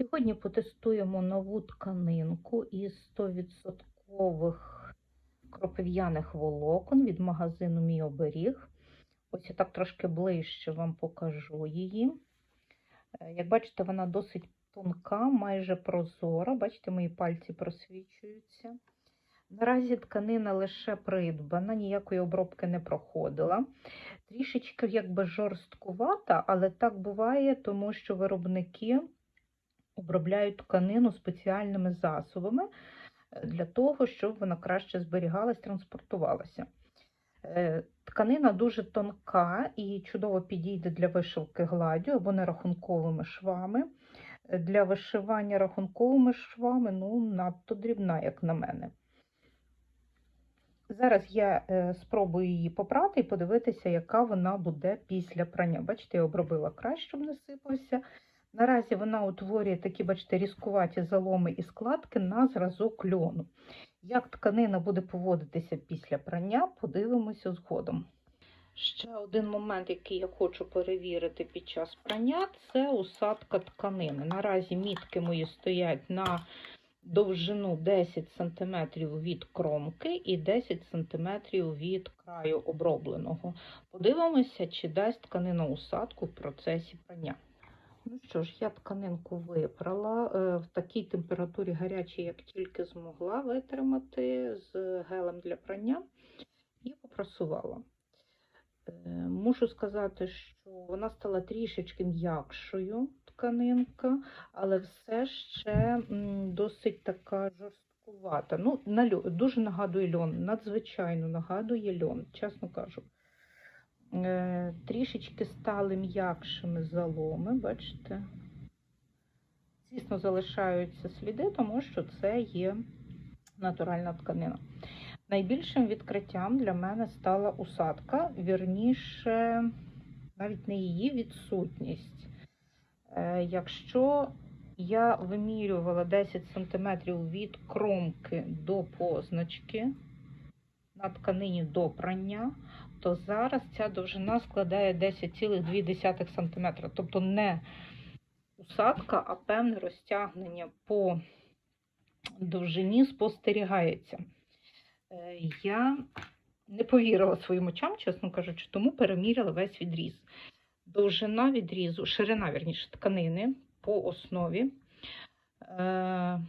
Сьогодні потестуємо нову тканинку із 100% кропив'яних волокон від магазину Мій оберіг. Ось я так трошки ближче вам покажу її. Е, Як бачите, вона досить тонка, майже прозора. Бачите, мої пальці просвічуються. Наразі тканина лише придбана, ніякої обробки не проходила. Трішечки якби жорсткувата, але так буває, тому що виробники обробляють тканину спеціальними засобами е, для того, щоб вона краще зберігалась, транспортувалася. Е, Тканина дуже тонка і чудово підійде для вишивки гладдю або нерахунковими швами. Е, Для вишивання рахунковими швами ну, надто дрібна, як на мене. Зараз я спробую її попрати і подивитися, яка вона буде після прання. Бачите, я обробила краще, щоб не сипався. Наразі вона утворює такі, бачите, різкуваті заломи і складки на зразок льону. Як тканина буде поводитися після прання, подивимося згодом. Ще один момент, який я хочу перевірити під час прання, це усадка тканини. Наразі мітки мої стоять на довжину 10 см від кромки і 10 см від краю обробленого. Подивимося, чи дасть тканина усадку в процесі прання. Ну що ж, я тканинку випрала е, в такій температурі гарячій, як тільки змогла витримати з гелем для прання і попрасувала. Е, Мушу сказати, що вона стала трішечки м'якшою тканинка, але все ще досить така жорсткувата. Ну, дуже нагадує льон, надзвичайно нагадує льон, чесно кажу. Е, Трішечки стали м'якшими заломи, бачите? Звісно, залишаються сліди, тому що це є натуральна тканина. Найбільшим відкриттям для мене стала усадка, вірніше, навіть не її відсутність. Е, Якщо я вимірювала 10 см від кромки до позначки на тканині до прання, то зараз ця довжина складає 10,2 см. Тобто не усадка, а певне розтягнення по довжині спостерігається. Е, Я не повірила своїм очам, чесно кажучи, тому переміряла весь відріз. Довжина відрізу, ширина, вірніше, тканини по основі е,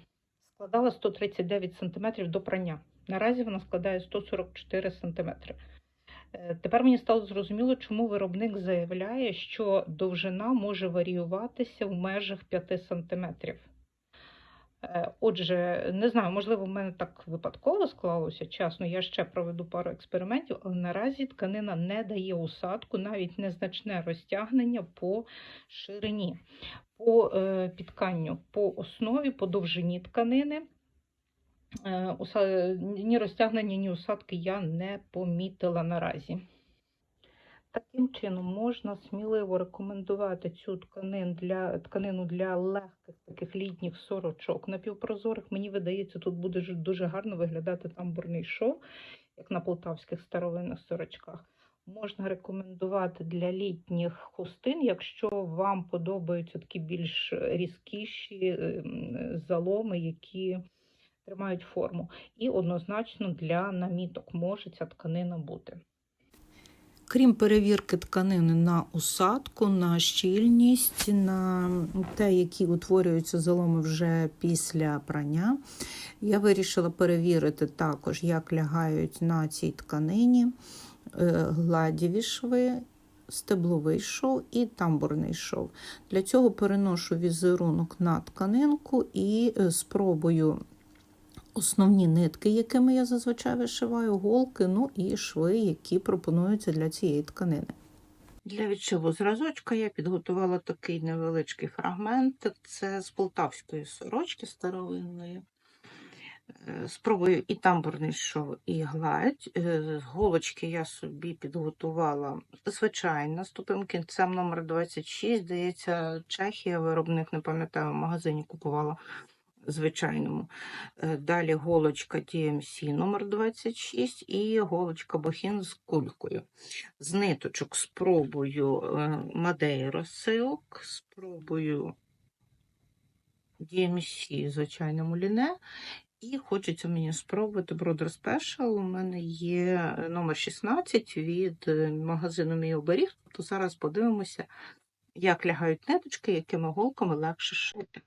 складала 139 см до прання. Наразі вона складає 144 см. Е, Тепер мені стало зрозуміло, чому виробник заявляє, що довжина може варіюватися в межах 5 см. Е, Отже, не знаю, можливо, в мене так випадково склалося. Чесно, я ще проведу пару експериментів, але наразі тканина не дає усадку, навіть незначне розтягнення по ширині, по е, підканню, по основі, по довжині тканини. Е, Ні розтягнення, ні усадки я не помітила наразі. Таким чином, можна сміливо рекомендувати цю тканин для, тканину для легких таких літніх сорочок напівпрозорих. Мені видається, тут буде дуже гарно виглядати тамбурний шов, як на полтавських старовинних сорочках. Можна рекомендувати для літніх хустин, якщо вам подобаються такі більш різкіші ем, заломи, які тримають форму. І однозначно для наміток може ця тканина бути. Крім перевірки тканини на усадку, на щільність, на те, які утворюються заломи вже після прання, я вирішила перевірити також, як лягають на цій тканині е, гладіві шви, стебловий шов і тамбурний шов. Для цього переношу візерунок на тканинку і е, спробую основні нитки, якими я зазвичай вишиваю, голки, ну і шви, які пропонуються для цієї тканини. Для відшиву зразочка я підготувала такий невеличкий фрагмент. Це з полтавської сорочки старовинної. Е, Спробую і тамбурний шов, і гладь. Е, голочки я собі підготувала звичайно, з тупим кінцем номер 26. Здається, Чехія, виробник, не пам'ятаю, в магазині купувала звичайному. Е, Далі голочка DMC номер 26 і голочка Бохін з кулькою. З ниточок спробую е, Мадейро силк, спробую DMC, звичайно, муліне. І хочеться мені спробувати Brother Special. У мене є е, номер 16 від магазину Мій оберіг. То зараз подивимося, як лягають ниточки, якими голками легше шити.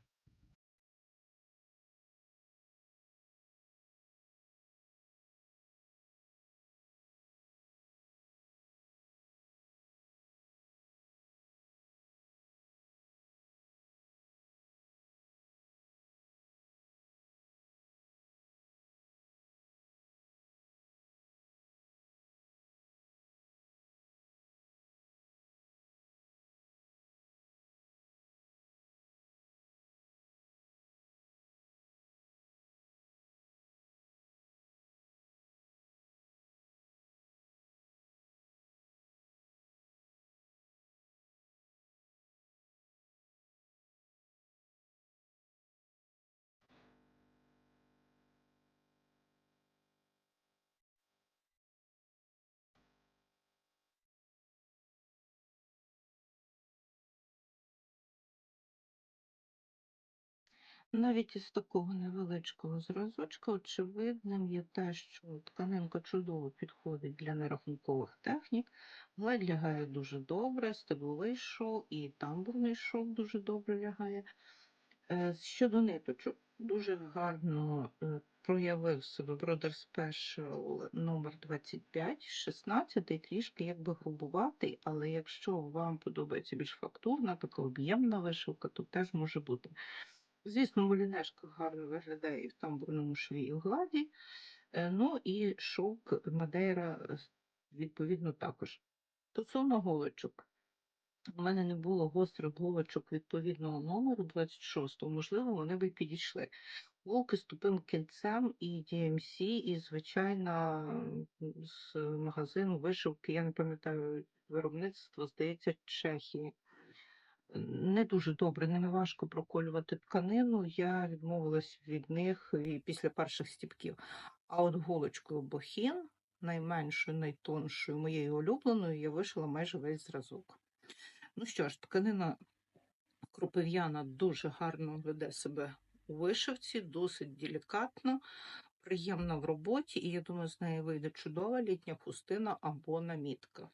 Навіть із такого невеличкого зразочка очевидним є те, що тканинка чудово підходить для нерахункових технік, гладь лягає дуже добре, стебловий шов і тамбурний шов дуже добре лягає. Е, Щодо ниточок, дуже гарно е, проявив себе Brother Special номер 25, 16 трішки якби грубуватий, але якщо вам подобається більш фактурна, така об'ємна вишивка, то теж може бути. Звісно, мулінешка гарно виглядає і в тамбурному шві, і в гладі. Е, Ну і шовк Мадейра, е, відповідно, також. Стосовно голочок. У мене не було гострих голочок відповідного номеру 26, можливо, вони би підійшли. Голки з тупим кільцем і DMC, і, звичайно, з магазину вишивки, я не пам'ятаю виробництво, здається, Чехії. Не дуже добре, не важко проколювати тканину. Я відмовилась від них і після перших стіпків. А от голочкою бохін, найменшою, найтоншою, моєю улюбленою, я вишила майже весь зразок. Ну що ж, тканина кропив'яна дуже гарно веде себе у вишивці, досить делікатно, приємна в роботі, і я думаю, з неї вийде чудова літня хустина або намітка.